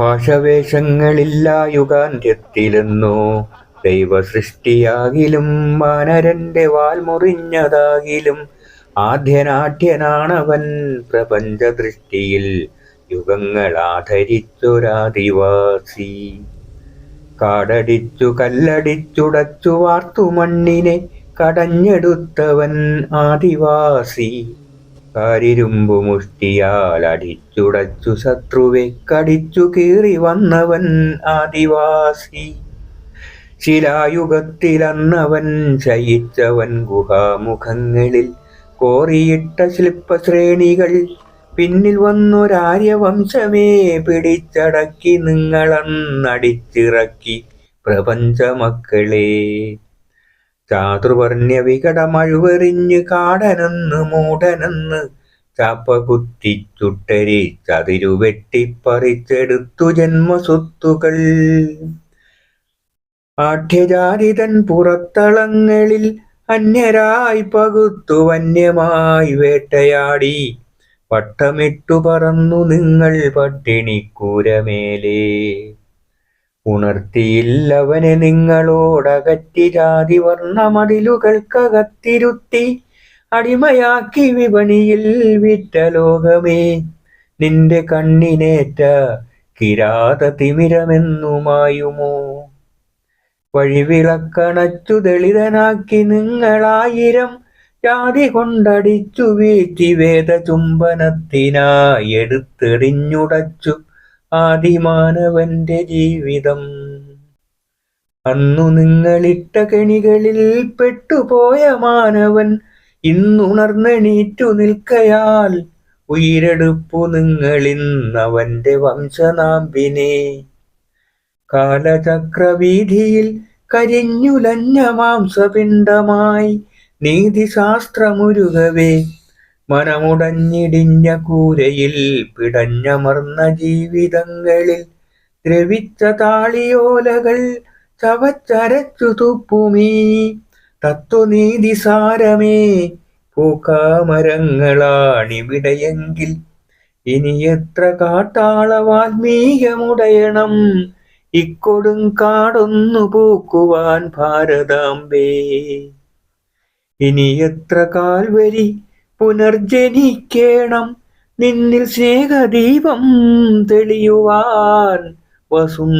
ദൈവ ദൈവസൃഷ്ടിയാകിലും വാനരന്റെ വാൽ മുറിഞ്ഞതാകിലും ആദ്യനാട്യനാണവൻ പ്രപഞ്ചദൃഷ്ടിയിൽ യുഗങ്ങളാധരിച്ചൊരാദിവാസി. കാടടിച്ചു കല്ലടിച്ചുടച്ചു വാർത്തു മണ്ണിനെ കടഞ്ഞെടുത്തവൻ ആദിവാസി. കാരിരുമ്പു മുഷ്ടിയാൽ അടിച്ചുടച്ചു ശത്രുവെ കടിച്ചു കീറി വന്നവൻ ആദിവാസി. ശിലായുഗത്തിലന്നവൻ ശയിച്ചവൻ ഗുഹാമുഖങ്ങളിൽ കോറിയിട്ട ശില്പശ്രേണികൾ. പിന്നിൽ വന്നൊരാര്യവംശമേ പിടിച്ചടക്കി നിങ്ങളന്നടിച്ചിറക്കി പ്രപഞ്ചമക്കളെ. ചാതുർവർണ്യ വികടമഴുവെറിഞ്ഞ് കാടനെന്ന് മൂടനെന്ന് ചാപ്പ ചുട്ടരി ചതിരു വെട്ടിപ്പറിച്ചെടുത്തു ജന്മസ്വത്തുകൾ. ആഠ്യജാതിതൻ പുറത്തളങ്ങളിൽ അന്യരായി പകുത്തു വന്യമായി വേട്ടയാടി. വട്ടമിട്ടു പറന്നു നിങ്ങൾ പട്ടിണിക്കൂരമേലേ. ഉണർത്തിയില്ലവനെ നിങ്ങളോടകറ്റി ജാതി വർണമതിലുകൾക്കകത്തിരുത്തി അടിമയാക്കി വിപണിയിൽ വിറ്റ ലോകമേ. നിന്റെ കണ്ണിനേറ്റ കിരാത തിമിരമെന്നുമായുമോ? വഴിവിളക്കണച്ചു ദളിതനാക്കി നിങ്ങളായിരം ജാതി കൊണ്ടടിച്ചു വീഴ്ത്തി വേദചുംബനത്തിനായി എടുത്തെറിഞ്ഞുടച്ചു ആദിമാനവന്റെ ജീവിതം. അന്നു നിങ്ങളിട്ട കെണികളിൽ പെട്ടുപോയ മാനവൻ ഇന്നുണർന്നെണീറ്റു നിൽക്കയാൽ ഉയരെടുപ്പു നിങ്ങളിന്നവന്റെ വംശനാമ്പിനെ. കാലചക്രവീതിയിൽ കരിഞ്ഞുലഞ്ഞ മാംസപിണ്ഡമായി നീതിശാസ്ത്രമുരുകവേ. മനമുടഞ്ഞിടിഞ്ഞ കൂരയിൽ പിടഞ്ഞമർന്ന ജീവിതങ്ങളിൽ ദ്രവിച്ച താളിയോലകൾ ചവച്ചരച്ചു തുപ്പുമീ. തത്വനീതി സാരമേ പൂക്കാമരങ്ങളാണിവിടെയെങ്കിൽ ഇനി എത്ര കാട്ടാള വാൽമീകമുടയണം ഇക്കൊടും കാടൊന്നു പൂക്കുവാൻ ഭാരതാംബേ. ഇനി എത്ര കാൽവരി പുനർജനിക്കേണം. നിന്നിൽ സ്നേഹദീപം തെളിയുവാൻ വസുന്ധരേ.